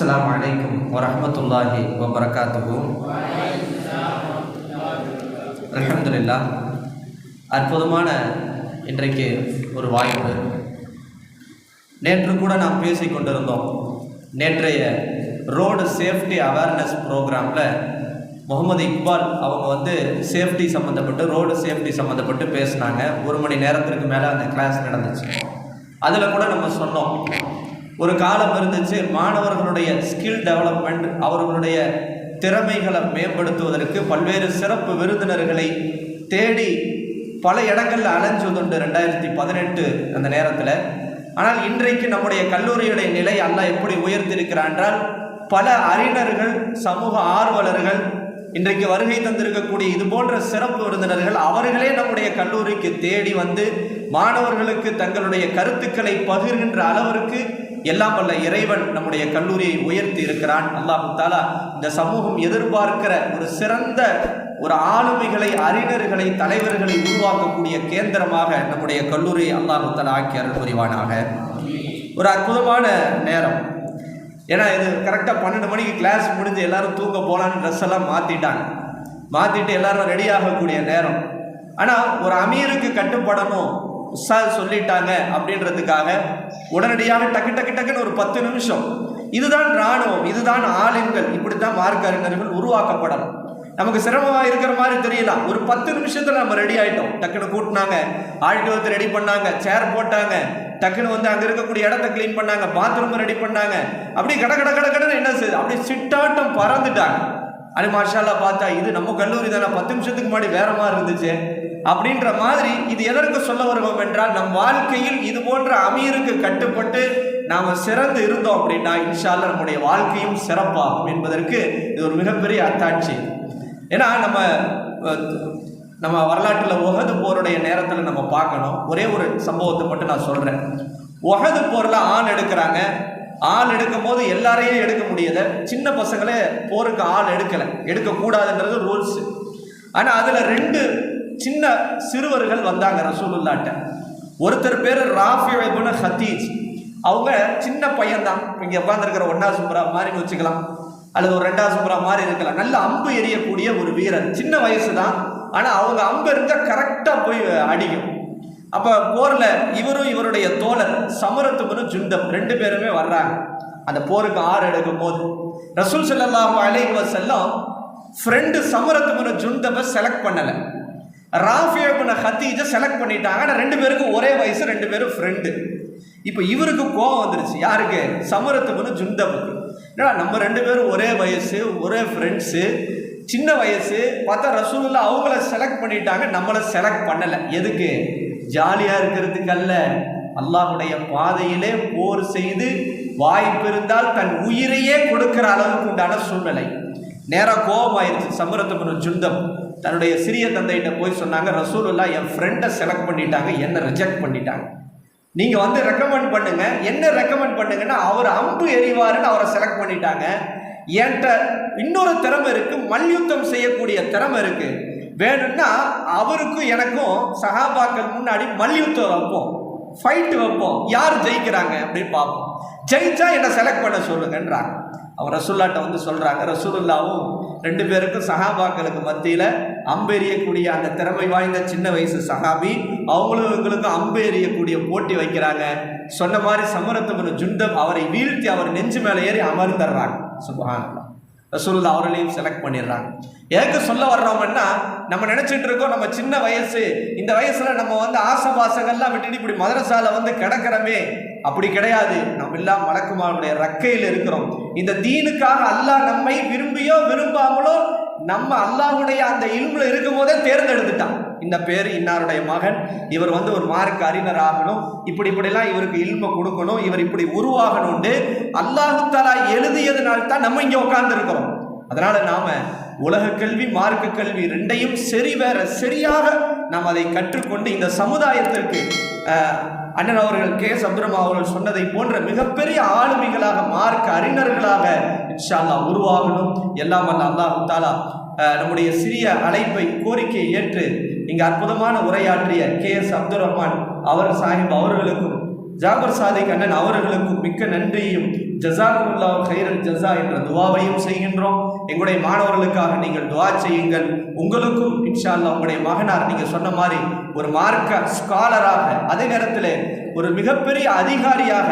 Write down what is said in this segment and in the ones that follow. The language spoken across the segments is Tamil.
السلام عليكم ورحمة الله وبركاته الحمد لله அற்புதமான இன்றைக்கு ஒரு வாய்ப்பு. நேற்று கூட நாம் பேசிக் கொண்டிருந்தோம். நேற்றைய ரோடு சேஃப்டி அவேர்னஸ் ப்ரோக்ராமில் முகமது இக்பால் அவங்க வந்து சேஃப்டி சம்மந்தப்பட்டு ரோடு சேஃப்டி சம்மந்தப்பட்டு பேசினாங்க. ஒரு மணி நேரத்திற்கு மேலே அந்த கிளாஸ் நடந்துச்சு. அதில் கூட நம்ம சொன்னோம். ஒரு காலம் இருந்துச்சு மாணவர்களுடைய ஸ்கில் டெவலப்மெண்ட் அவர்களுடைய திறமைகளை மேம்படுத்துவதற்கு பல்வேறு சிறப்பு விருந்தினர்களை தேடி பல இடங்களில் அலைஞ்சதுண்டு ரெண்டாயிரத்தி பதினெட்டு அந்த நேரத்தில். ஆனால் இன்றைக்கு நம்முடைய கல்லூரியுடைய நிலை அல்ல எப்படி உயர்த்திருக்கிறான் என்றால் பல அறிஞர்கள் சமூக ஆர்வலர்கள் இன்றைக்கு வருகை தந்திருக்கக்கூடிய இது போன்ற சிறப்பு விருந்தினர்கள் அவர்களே நம்முடைய கல்லூரிக்கு தேடி வந்து மாணவர்களுக்கு தங்களுடைய கருத்துக்களை பகிர்கின்ற அளவிற்கு எல்லாம் வல்ல இறைவன் நம்முடைய கல்லூரியை உயர்த்தி இருக்கிறான். அல்லாஹு தாலா இந்த சமூகம் எதிர்பார்க்கிற ஒரு சிறந்த ஒரு ஆளுமைகளை அறிஞர்களை தலைவர்களை உருவாக்கக்கூடிய கேந்திரமாக நம்முடைய கல்லூரியை அல்லாஹு தாலா ஆக்கி அருள் புரிவானாக. ஒரு அற்புதமான நேரம். ஏன்னா இது கரெக்டாக பன்னெண்டு மணிக்கு கிளாஸ் முடிஞ்சு எல்லாரும் தூங்க போகலான்னு ட்ரெஸ் எல்லாம் மாற்றிட்டாங்க மாற்றிட்டு எல்லாரும் ரெடி ஆகக்கூடிய நேரம். ஆனால் ஒரு அமீருக்கு கட்டுப்படணும். உஸ்தாத் சொல்லிட்டாங்க அப்படின்றதுக்காக உடனடியாக டக்கு டக்கு டக்குன்னு ஒரு பத்து நிமிஷம். இதுதான் இராணுவம் இதுதான் ஆளுங்கள் இப்படித்தான் மார்க்க அறிஞர்கள் உருவாக்கப்படணும். நமக்கு சிரமமாக இருக்கிற மாதிரி தெரியலாம் ஒரு பத்து நிமிஷத்தில் நம்ம ரெடி ஆகிட்டோம் டக்குன்னு கூட்டினாங்க. ஆழ்த்து வந்து ரெடி பண்ணாங்க. சேர் போட்டாங்க. டக்குன்னு வந்து அங்கே இருக்கக்கூடிய இடத்த க்ளீன் பண்ணாங்க. பாத்ரூம் ரெடி பண்ணாங்க. அப்படி கட கட கட கடன்னு என்ன செய்யுது அப்படி சிட்டாட்டம் பறந்துட்டாங்க. அது மாஷால்லா பார்த்தா இது நம்ம கல்லூரி தானே பத்து நிமிஷத்துக்கு முன்னாடி வேற மாதிரி இருந்துச்சு. அப்படின்ற மாதிரி இது எதற்கு சொல்ல வருவோம் என்றால் நம் வாழ்க்கையில் இது போன்ற அமீருக்கு கட்டுப்பட்டு நாம் சிறந்து இருந்தோம் அப்படின்னா இன்ஷால்ல நம்முடைய வாழ்க்கையும் சிறப்பாகும் என்பதற்கு இது ஒரு மிகப்பெரிய அத்தாட்சி. ஏன்னா நம்ம நம்ம வரலாற்றில் உகது போருடைய நேரத்தில் நம்ம பார்க்கணும். ஒரே ஒரு சம்பவத்தை மட்டும் நான் சொல்கிறேன் உகது போரில் ஆண் எடுக்கிறாங்க. ஆள் எடுக்கும் போது எல்லாரையும் எடுக்க முடியல. சின்ன பசங்களே போருக்கு ஆள் எடுக்கலை. எடுக்கக்கூடாதுன்றது ரூல்ஸு. ஆனால் அதில் ரெண்டு சின்ன சிறுவர்கள் வந்தாங்க ரசூலுல்லாட்ட. ஒருத்தர் பேர் ராஃபி ஹத்தீஜ் அவங்க சின்ன பையன்தான். இங்கே உட்காந்துருக்கிற ஒன்னா சுப்ரா மாதிரின்னு வச்சுக்கலாம். அல்லது ஒரு ரெண்டாவது சுப்ரா மாதிரி இருக்கலாம். நல்ல அம்பு எரியக்கூடிய ஒரு வீரர். சின்ன வயசு தான் ஆனால் அவங்க அம்பு இருந்தால் கரெக்டாக போய் அடிக்கும். அப்போ போரில் இவரும் இவருடைய தோழர் சமரத்துபுரு ஜுண்டம் ரெண்டு பேருமே வர்றாங்க. அந்த போருக்கு ஆறு எடுக்கும் போது ரசூல் ஸல்லல்லாஹு அலைவர் செல்லம் ஃப்ரெண்டு சமரத்துபுரு ஜுண்டமை செலக்ட் பண்ணலை. ராஃபியபுன ஹத்தீஜை செலக்ட் பண்ணிட்டாங்க. ஆனால் ரெண்டு பேருக்கும் ஒரே வயசு ரெண்டு பேரும் ஃப்ரெண்டு இப்போ இவருக்கு கோவம் வந்துருச்சு. யாருக்கு? சமரத்துக்குன்னு ஜுண்டபுக்கு. என்னடா நம்ம ரெண்டு பேரும் ஒரே வயசு ஒரே ஃப்ரெண்ட்ஸு சின்ன வயசு பார்த்தா ரசூலில் அவங்கள செலக்ட் பண்ணிட்டாங்க. நம்மளை செலக்ட் பண்ணலை. எதுக்கு? ஜாலியாக இருக்கிறதுக்கல்ல அல்லாஹுடைய பாதையிலே போர் செய்து வாய்ப்பு இருந்தால் தன் உயிரையே கொடுக்கிற அளவுக்கு உண்டான சூழ்நிலை. நேராக கோபம் ஆயிடுச்சு சமரத்துபுரம் ஜுந்தம் தன்னுடைய சிறிய தந்தைகிட்ட போய் சொன்னாங்க ரசூலுல்லா என் ஃப்ரெண்டை செலக்ட் பண்ணிட்டாங்க என்னை ரிஜெக்ட் பண்ணிட்டாங்க. நீங்கள் வந்து ரெக்கமெண்ட் பண்ணுங்க. என்ன ரெக்கமெண்ட் பண்ணுங்கன்னா அவர் அம்பு எறிவாருன்னு அவரை செலக்ட் பண்ணிட்டாங்க. என்கிட்ட இன்னொரு திறமை இருக்கு. மல்யுத்தம் செய்யக்கூடிய திறமை இருக்கு. வேணும்னா அவருக்கும் எனக்கும் சகாபாக்கள் முன்னாடி மல்யுத்தம் வைப்போம். ஃபைட்டு வைப்போம். யார் ஜெயிக்கிறாங்க அப்படின்னு பார்ப்போம். ஜெயிச்சா என்னை செலக்ட் பண்ண சொல்லுங்கன்றாங்க. அவர் ரசூல்லாட்ட வந்து சொல்கிறாங்க ரசூலுல்லாவும் ரெண்டு பேருக்கும் சஹாபாக்களுக்கு மத்தியில் அம்பெறியக்கூடிய அந்த திறமை வாய்ந்த சின்ன வயசு சஹாபி அவங்களும் இவங்களுக்கும் அம்பு எறியக்கூடிய போட்டி வைக்கிறாங்க. சொன்ன மாதிரி சமரத்தமனு ஜுண்டம் அவரை வீழ்த்தி அவர் நெஞ்சு மேலே ஏறி அமர்ந்துடுறாங்க. சுபஹானல்லாஹ். ரசூல்லா அவர்களையும் செலக்ட் பண்ணிடுறாங்க. எதுக்கு சொல்ல வர்றோம்னா நம்ம நினைச்சிட்டு இருக்கோம் நம்ம சின்ன வயசு. இந்த வயசுல நம்ம வந்து ஆசபாசங்கள்லாம் விட்டுட்டு இப்படி மதரசால வந்து கிடக்கிறோமே. அப்படி கிடையாது. நம்ம எல்லாம் மலக்குமாருடைய ரக்கையில் இருக்கிறோம். இந்த தீனுக்காக அல்லாஹ் நம்மை விரும்பியோ விரும்பாமலோ நம்ம அல்லாஹ்வுடைய அந்த இல்முல இருக்கும் போதே தேர்ந்தெடுத்துட்டான். இந்த பேர் இன்னாருடைய மகன். இவர் வந்து ஒரு மார்க் அறிஞர் ஆகணும் இப்படி இப்படிலாம் இவருக்கு இல்ம கொடுக்கணும். இவர் இப்படி உருவாகணும்னு அல்லாஹு தலா எழுதியதுனால தான் நம்ம இங்கே உட்கார்ந்து அதனால நாம உலக கல்வி மார்க்க கல்வி ரெண்டையும் சரி வேற சரியாக நாம் அதை கற்றுக்கொண்டு இந்த சமுதாயத்திற்கு அண்ணன் அவர்கள் கே. எஸ் அவர்கள் சொன்னதை போன்ற மிகப்பெரிய ஆளுமைகளாக மார்க்க அறிஞர்களாக இன்ஷால்லா உருவாகணும். எல்லாம் அல்ல அல்லாஹு தாலா நம்முடைய சிறிய அழைப்பை கோரிக்கையை ஏற்று இங்கு அற்புதமான உரையாற்றிய கே. எஸ் அப்துல் ரஹ்மான் அவர் சாஹிப் அவர்களுக்கும் ஜாபர் சாதிக் அண்ணன் அவர்களுக்கும் மிக்க நன்றியும். ஜசாக்குல்லா ஹைரல் ஜசா என்ற துவாவையும் செய்கின்றோம். எங்களுடைய மாணவர்களுக்காக நீங்கள் துவா செய்யுங்கள். உங்களுக்கும் இன்ஷா அல்லாஹ் உங்களுடைய மகனார் நீங்கள் சொன்ன மாதிரி ஒரு மார்க்க ஸ்காலராக அதே நேரத்தில் ஒரு மிகப்பெரிய அதிகாரியாக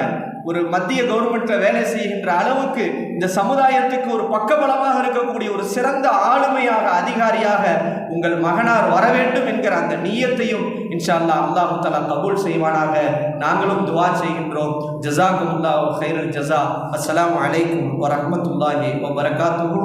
ஒரு மத்திய கவர்மெண்ட்ல வேலை செய்கின்ற அளவுக்கு இந்த சமுதாயத்துக்கு ஒரு பக்கபலமாக இருக்கக்கூடிய ஒரு சிறந்த ஆளுமையாக அதிகாரியாக உங்கள் மகனார் வர வேண்டும் என்கிற அந்த நீயத்தையும் இன்ஷா அல்லாஹ் அல்லாஹு தலா கபூல் செய்வானாக. நாங்களும் துவா செய்கின்றோம். ஜஸாக்குமுல்லாஹு ஹைரல் ஜசா அஸ்ஸலாமு அலைக்கும் வரஹ்மத்துல்லாஹி வபரகாத்துஹு.